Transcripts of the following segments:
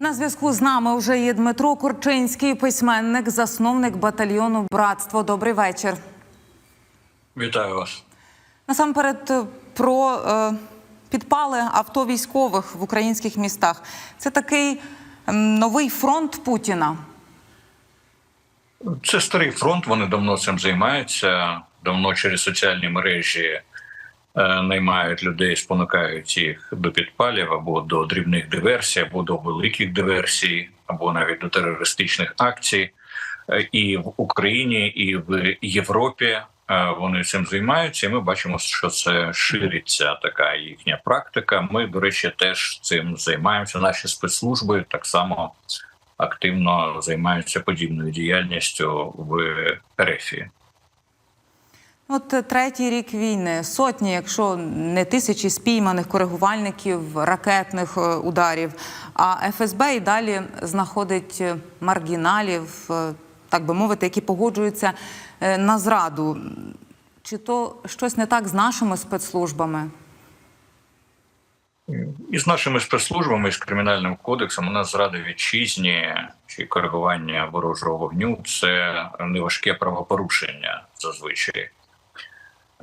На зв'язку з нами вже є Дмитро Корчинський, письменник, засновник батальйону Братство. Добрий вечір. Вітаю вас. Насамперед е, про е, підпали авто військових в українських містах. Це такий м, новий фронт Путіна. Це старий фронт. Вони давно цим займаються. Давно через соціальні мережі е, наймають людей, спонукають їх до підпалів або до дрібних диверсій, або до великих диверсій, або навіть до терористичних акцій. Е, І в Україні, і в Європі е, вони цим займаються. І ми бачимо, що це шириться така їхня практика. Ми, до речі, теж цим займаємося. Наші спецслужби так само активно займаються подібною діяльністю в РФі. От е, третій рік війни, сотні, якщо не тисячі спійманих коригувальників ракетних е, ударів. А ФСБ і далі знаходить е, маргіналів, так би мовити, які погоджуються на зраду. Чи то щось не так з нашими спецслужбами? І з нашими спецслужбами, і з кримінальним кодексом, у нас зрада вітчизні чи коригування ворожого вогню це неважке правопорушення зазвичай.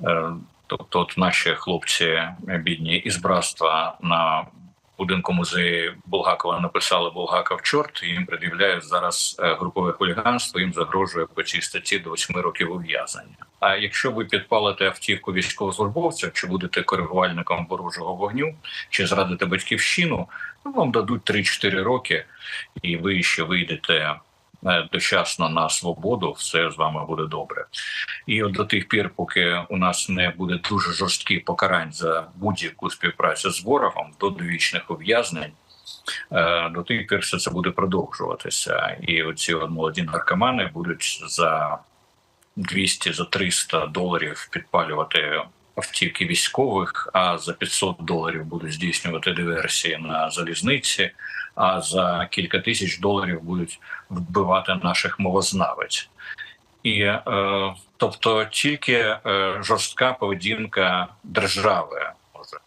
Е, Тобто, от наші хлопці бідні із братства на будинку музею Булгакова написали Булгаков чорт. і Їм пред'являють зараз е, групове хуліганство. Їм загрожує по цій статті до 8 років ув'язнення. А якщо ви підпалите автівку військовослужбовця, чи будете коригувальником ворожого вогню, чи зрадите батьківщину, ну, вам дадуть 3-4 роки, і ви ще вийдете дочасно на свободу, все з вами буде добре. І от до тих пір, поки у нас не буде дуже жорстких покарань за будь-яку співпрацю з ворогом до довічних ув'язнень. е, До тих пір все це буде продовжуватися, і оці молоді наркомани будуть за 200 за 300 доларів підпалювати автівки військових, а за 500 доларів будуть здійснювати диверсії на залізниці. А за кілька тисяч доларів будуть вбивати наших мовознавець. І е, тобто тільки е, жорстка поведінка держави може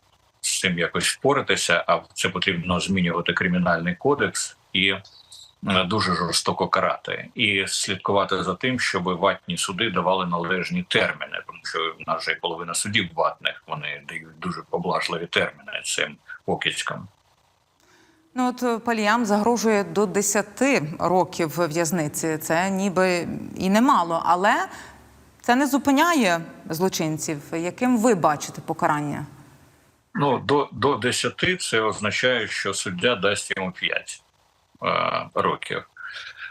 з цим якось впоратися, а це потрібно змінювати кримінальний кодекс і е, дуже жорстоко карати, і слідкувати за тим, щоб ватні суди давали належні терміни, тому що в нас же половина судів ватних вони дають дуже поблажливі терміни цим покидькам. Ну от е, паліям загрожує до 10 років в'язниці. Це ніби і немало, але це не зупиняє злочинців. Яким ви бачите покарання? Ну до, до 10 це означає, що суддя дасть йому 5 е, років,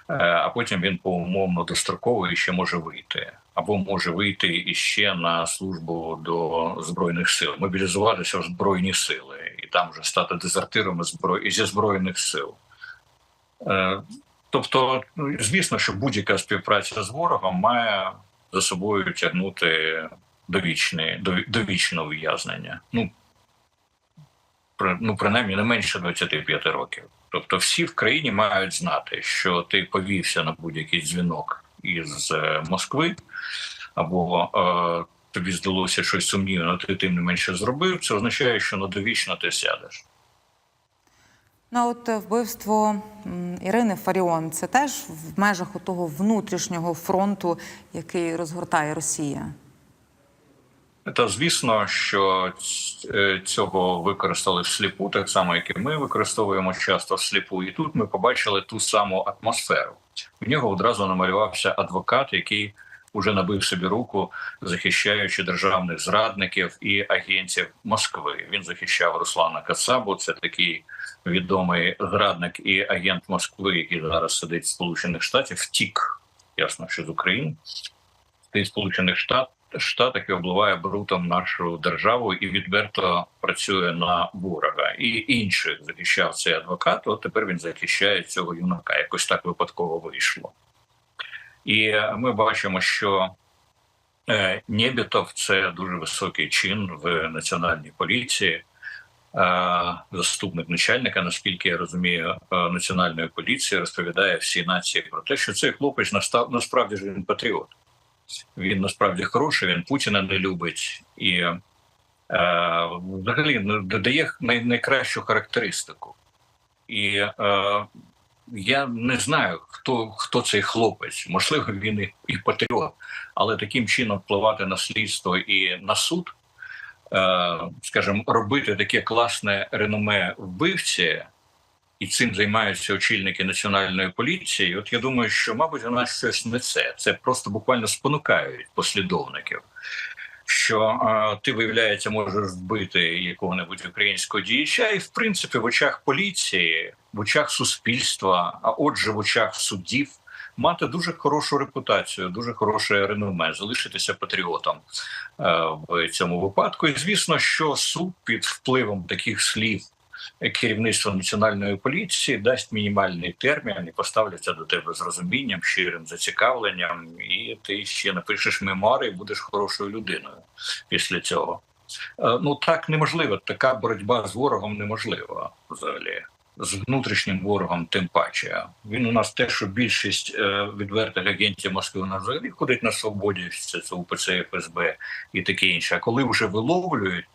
е, а потім він по умовно достроково ще може вийти, або може вийти іще на службу до збройних сил, мобілізуватися в збройні сили там вже стати дезертиром із зброї зі збройних сил. Е, тобто, ну, звісно, що будь-яка співпраця з ворогом має за собою тягнути довічне, дові- довічне ув'язнення. Ну при- ну, принаймні не менше 25 років. Тобто, всі в країні мають знати, що ти повівся на будь-який дзвінок із е, Москви, або е, тобі здалося щось сумнівне, але ти тим не менше зробив. Це означає, що на довічно ти сядеш. Ну, от е, вбивство Ірини Фаріон це теж в межах того внутрішнього фронту, який розгортає Росія. Та звісно, що е, цього використали всліпу, так само як і ми використовуємо часто всліпу. І тут ми побачили ту саму атмосферу. В нього одразу намалювався адвокат, який уже набив собі руку, захищаючи державних зрадників і агентів Москви. Він захищав Руслана Кацабу. Це такий відомий зрадник і агент Москви, який зараз сидить в Сполучених Штатів. Втік, ясно, що з України. Ти Сполучених Штат, Штатах і обливає брутом нашу державу і відверто працює на ворога. І інших захищав цей адвокат. От тепер він захищає цього юнака. Якось так випадково вийшло. І ми бачимо, що е, Нєбітов – це дуже високий чин в національній поліції. Е, Заступник начальника, наскільки я розумію, е, національної поліції розповідає всій нації про те, що цей хлопець насправді ж він патріот. Він насправді хороший, він Путіна не любить і е, взагалі ну, додає найкращу характеристику. І я не знаю, хто, хто цей хлопець. Можливо, він і, і патріот, але таким чином впливати на слідство і на суд, е, скажімо, робити таке класне реноме вбивці. І цим займаються очільники національної поліції. От я думаю, що, мабуть, у нас щось не це. Це просто буквально спонукають послідовників. Що а, ти, виявляється, можеш вбити якого-небудь українського діяча, і в принципі в очах поліції, в очах суспільства, а отже, в очах суддів, мати дуже хорошу репутацію, дуже хороше реноме, залишитися патріотом е, в цьому випадку. І звісно, що суд під впливом таких слів керівництво національної поліції дасть мінімальний термін і поставляться до тебе з розумінням, щирим зацікавленням, і ти ще напишеш мемуари і будеш хорошою людиною після цього. Е, Ну так неможливо. Така боротьба з ворогом неможлива взагалі. З внутрішнім ворогом, тим паче. Він у нас те, що більшість е, відвертих агентів Москви у взагалі ходить на свободі, це, це УПЦ, ФСБ і таке інше. А коли вже виловлюють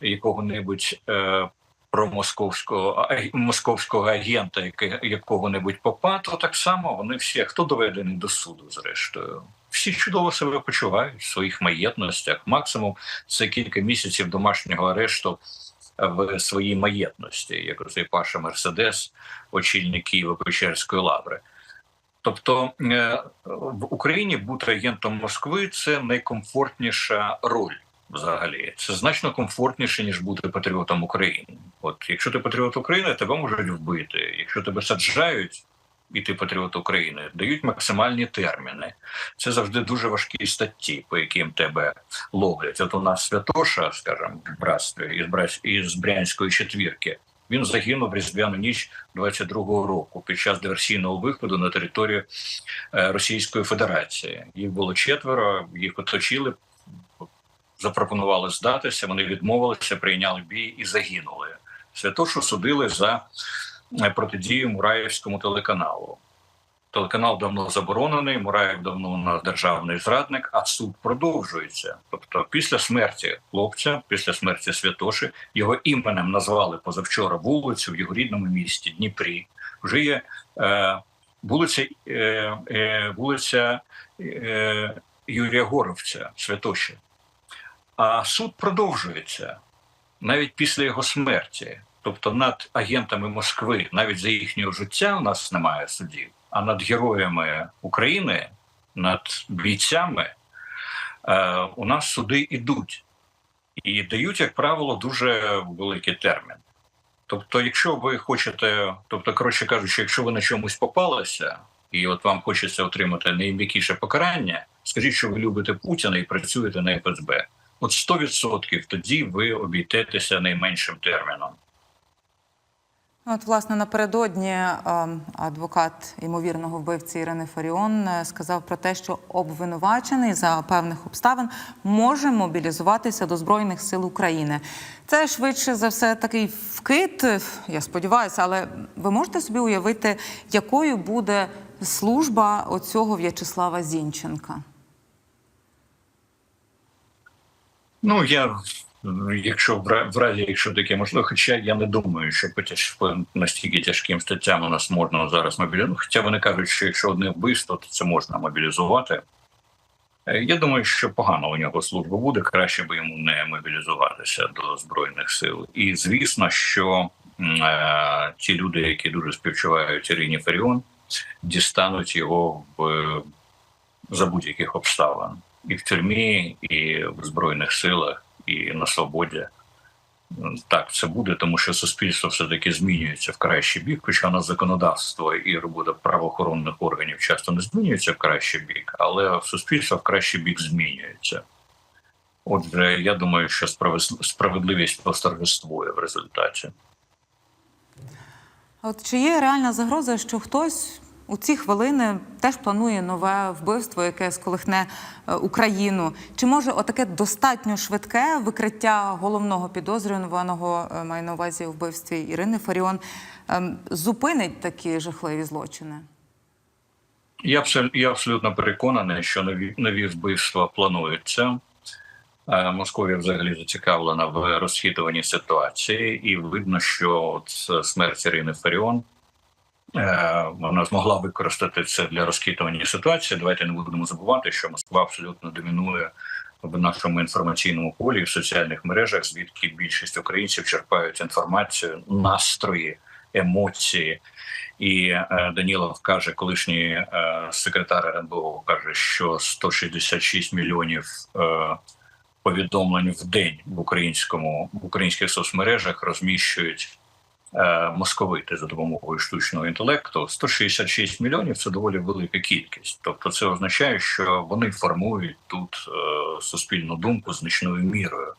якого-небудь е, промосковського а- московського агента, якого-небудь попа, то так само вони всі, хто доведений до суду, зрештою. Всі чудово себе почувають в своїх маєтностях. Максимум це кілька місяців домашнього арешту в своїй маєтності, як оцей Паша Мерседес, очільник Києво-Печерської лаври. Тобто е, в Україні бути агентом Москви це найкомфортніша роль взагалі. Це значно комфортніше, ніж бути патріотом України. От якщо ти патріот України, тебе можуть вбити. Якщо тебе саджають, і ти патріот України, дають максимальні терміни. Це завжди дуже важкі статті, по яким тебе ловлять. От у нас Святоша, скажімо, в братстві із Брянської четвірки. Він загинув в різдвяну ніч 22-го року під час диверсійного виходу на територію е, Російської Федерації. Їх було четверо, їх оточили, запропонували здатися. Вони відмовилися, прийняли бій і загинули. Святошу судили за е, протидію Мураєвському телеканалу. Телеканал давно заборонений, Мураєв давно у нас державний зрадник, а суд продовжується. Тобто, після смерті хлопця, після смерті Святоши, його іменем назвали позавчора вулицю в його рідному місті Дніпрі. Вже є е, вулиця, е, е, вулиця е, Юрія Горовця, Святоші. А суд продовжується навіть після його смерті. Тобто над агентами Москви, навіть за їхнього життя, у нас немає судів, а над героями України, над бійцями е, у нас суди йдуть і дають, як правило, дуже великий термін. Тобто, якщо ви хочете, тобто, коротше кажучи, якщо ви на чомусь попалися, і от вам хочеться отримати найм'якіше покарання, скажіть, що ви любите Путіна і працюєте на ФСБ. От 100% тоді ви обійдетеся найменшим терміном. От, власне, напередодні е, адвокат ймовірного вбивці Ірини Фаріон е, сказав про те, що обвинувачений за певних обставин може мобілізуватися до Збройних сил України. Це швидше за все такий вкид, я сподіваюся, але ви можете собі уявити, якою буде служба оцього В'ячеслава Зінченка? Ну я якщо в разі, якщо таке можливо, хоча я не думаю, що по по настільки тяжким статтям у нас можна зараз мобілізувати. Хоча вони кажуть, що якщо одне вбивство, то це можна мобілізувати. Е, Я думаю, що погано у нього служба буде, краще би йому не мобілізуватися до збройних сил. І звісно, що е, ті люди, які дуже співчувають Ірині Фаріон, дістануть його в за будь-яких обставин і в тюрмі, і в збройних силах, і на свободі. Так, це буде, тому що суспільство все таки змінюється в кращий бік, хоча на законодавство і робота правоохоронних органів часто не змінюється в кращий бік, але суспільство в кращий бік змінюється. Отже, я думаю, що справедливість восторжествує в результаті. От чи є реальна загроза, що хтось у ці хвилини теж планує нове вбивство, яке сколихне е, Україну? Чи може отаке достатньо швидке викриття головного підозрюваного е, маю на увазі вбивстві Ірини Фаріон ем, зупинить такі жахливі злочини? Я я абсолютно переконаний, що нові, нові вбивства плануються. Е, Московія взагалі зацікавлена в розхитуванні ситуації, і видно, що от смерть Ірини Фаріон вона змогла використати це для розхитування ситуації. Давайте не будемо забувати, що Москва абсолютно домінує в нашому інформаційному полі в соціальних мережах, звідки більшість українців черпають інформацію, настрої, емоції. І е, Данілов каже, колишній е, секретар РНБО каже, що 166 мільйонів е, повідомлень в день в українському в українських соцмережах розміщують е, московити за допомогою штучного інтелекту. 166 мільйонів це доволі велика кількість. Тобто, це означає, що вони формують тут е, суспільну думку значною мірою.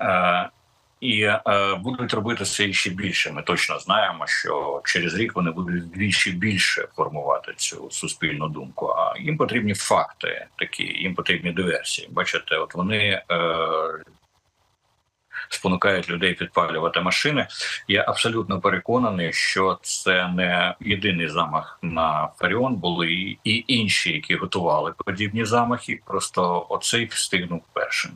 Е, і е, будуть робити це ще більше. Ми точно знаємо, що через рік вони будуть вдвічі більше формувати цю суспільну думку. А їм потрібні факти, такі їм потрібні диверсії. Бачите, от вони е, спонукають людей підпалювати машини. Я абсолютно переконаний, що це не єдиний замах на Фаріон. Були і інші, які готували подібні замахи. Просто оцей встигнув першим.